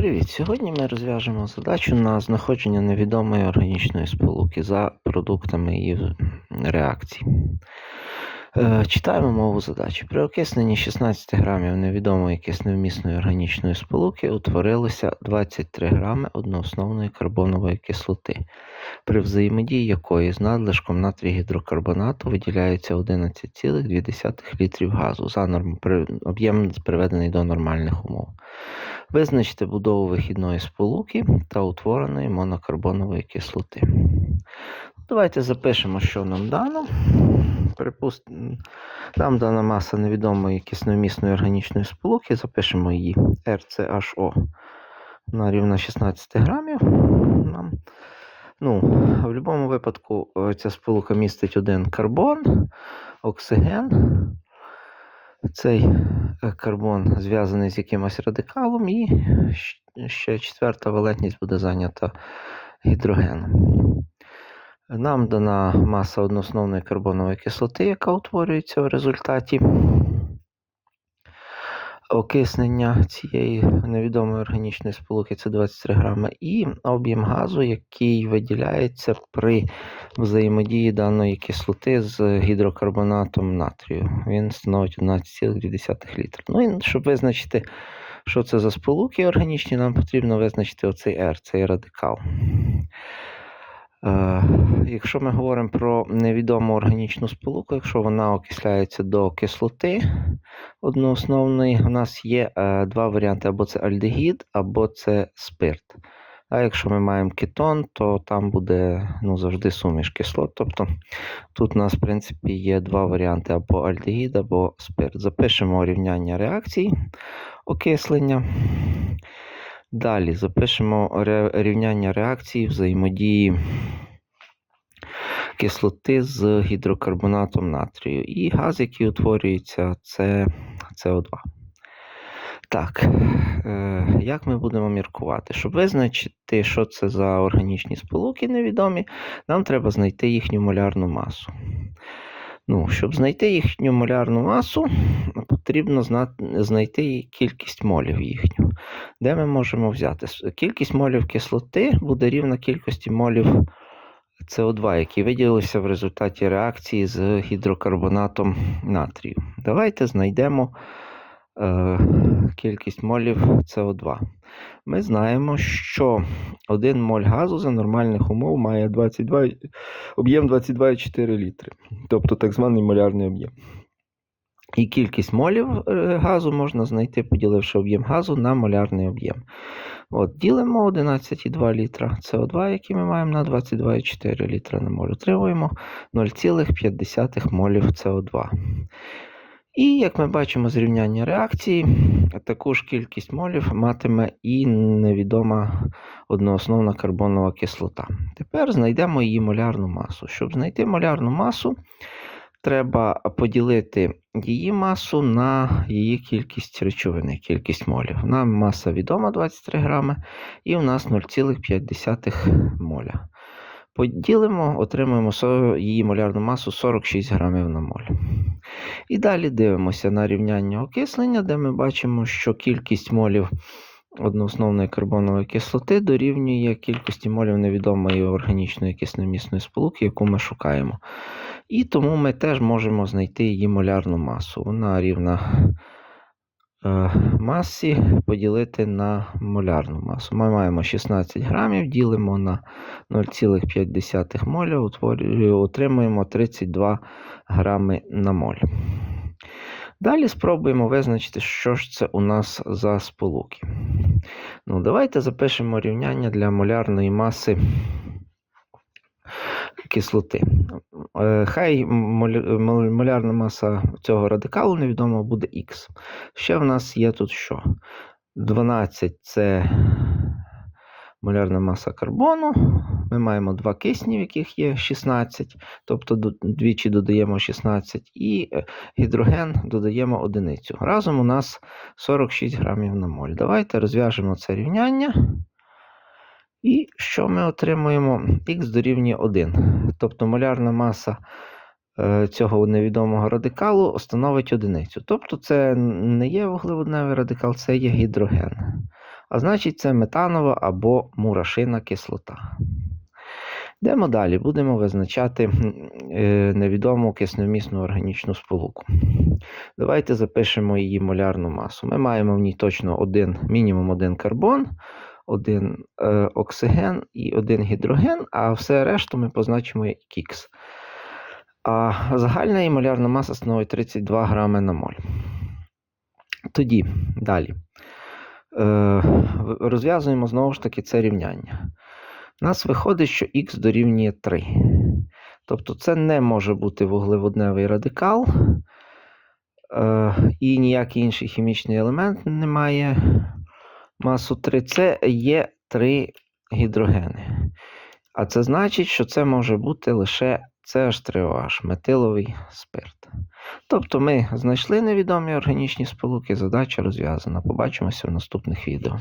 Привіт! Сьогодні ми розв'яжемо задачу на знаходження невідомої органічної сполуки за продуктами її реакцій. Е, Читаємо мову задачі. При окисненні 16 грамів невідомої кисневмісної органічної сполуки утворилося 23 грами одноосновної карбонової кислоти, при взаємодії якої з надлишком натрій-гідрокарбонату виділяється 11,2 літрів газу за норм... об'єм приведений до нормальних умов. Визначте будову вихідної сполуки та утвореної монокарбонової кислоти. Давайте запишемо, що нам дано. Припуст... Нам дана маса невідомої кисневмісної органічної сполуки. Запишемо її RCHO на рівна 16 грамів. Нам... Ну, в будь-якому випадку е, ця сполука містить один карбон, оксиген. Цей е, карбон зв'язаний з якимось радикалом, і ще четверта валентність буде зайнята гідрогеном. Нам дана маса одноосновної карбонової кислоти, яка утворюється в результаті окиснення цієї невідомої органічної сполуки, це 23 грами, і об'єм газу, який виділяється при взаємодії даної кислоти з гідрокарбонатом натрію. Він становить 11,2 літра. Ну і щоб визначити, що це за сполуки органічні, нам потрібно визначити оцей R, цей радикал. Е, Якщо ми говоримо про невідому органічну сполуку, якщо вона окисляється до кислоти одноосновної, у нас є е, два варіанти: або це альдегід, або це спирт. А якщо ми маємо кетон, то там буде ну, завжди суміш кислот. Тобто тут у нас, в принципі, є два варіанти: або альдегід, або спирт. Запишемо рівняння реакцій окислення. Далі запишемо рівняння реакції взаємодії кислоти з гідрокарбонатом натрію. І газ, який утворюється, це СО2. Так, е, як ми будемо міркувати? Щоб визначити, що це за органічні сполуки невідомі, нам треба знайти їхню молярну масу. Ну, щоб знайти їхню молярну масу, потрібно знайти кількість молів їхню. Де ми можемо взяти? Кількість молів кислоти буде рівна кількості молів СО2, які виділилися в результаті реакції з гідрокарбонатом натрію. Давайте знайдемо е, кількість молів СО2. Ми знаємо, що 1 моль газу за нормальних умов має 22, об'єм 22,4 літри, тобто так званий молярний об'єм. І кількість молів е, газу можна знайти, поділивши об'єм газу на молярний об'єм. От, ділимо 11,2 літра СО2, який ми маємо на 22,4 літра на моль. Отримуємо 0,5 молів СО2. І, як ми бачимо з рівняння реакції, таку ж кількість молів матиме і невідома одноосновна карбонова кислота. Тепер знайдемо її молярну масу. Щоб знайти молярну масу, треба поділити її масу на її кількість речовини, кількість молів. Нам маса відома 23 грами, і у нас 0,5 моля. Поділимо, отримуємо її молярну масу 46 грамів на моль. І далі дивимося на рівняння окислення, де ми бачимо, що кількість молів одноосновної карбонової кислоти дорівнює кількості молів невідомої органічної киснемісної сполуки, яку ми шукаємо. І тому ми теж можемо знайти її молярну масу. Вона рівна е, масі поділити на молярну масу. Ми маємо 16 грамів, ділимо на 0,5 моля, утворює- отримуємо 32 грами на моль. Далі спробуємо визначити, що ж це у нас за сполуки. Ну, давайте запишемо рівняння для молярної маси кислоти. Е, Хай молярна маса цього радикалу невідомо буде Х. Ще в нас є тут що? 12 це молярна маса карбону. Ми маємо два кисні, в яких є 16, тобто двічі додаємо 16, і е, гідроген додаємо одиницю. Разом у нас 46 грамів на моль. Давайте розв'яжемо це рівняння. І що ми отримуємо? Х дорівнює 1. Тобто молярна маса е, цього невідомого радикалу становить одиницю. Тобто це не є вуглеводневий радикал, це є гідроген. А значить, це метанова або мурашина кислота. Йдемо далі. Будемо визначати е, невідому кисневмісну органічну сполуку. Давайте запишемо її молярну масу. Ми маємо в ній точно один, мінімум один карбон, один е, оксиген і один гідроген, а все решту ми позначимо як кікс. А загальна молярна маса становить 32 грами на моль. Тоді, далі. Е, розв'язуємо знову ж таки це рівняння. У нас виходить, що х дорівнює 3. Тобто це не може бути вуглеводневий радикал, е, і ніякий інший хімічний елемент не має масу 3. Це є 3 гідрогени. А це значить, що це може бути лише CH3OH, метиловий спирт. Тобто ми знайшли невідомі органічні сполуки, задача розв'язана. Побачимося в наступних відео.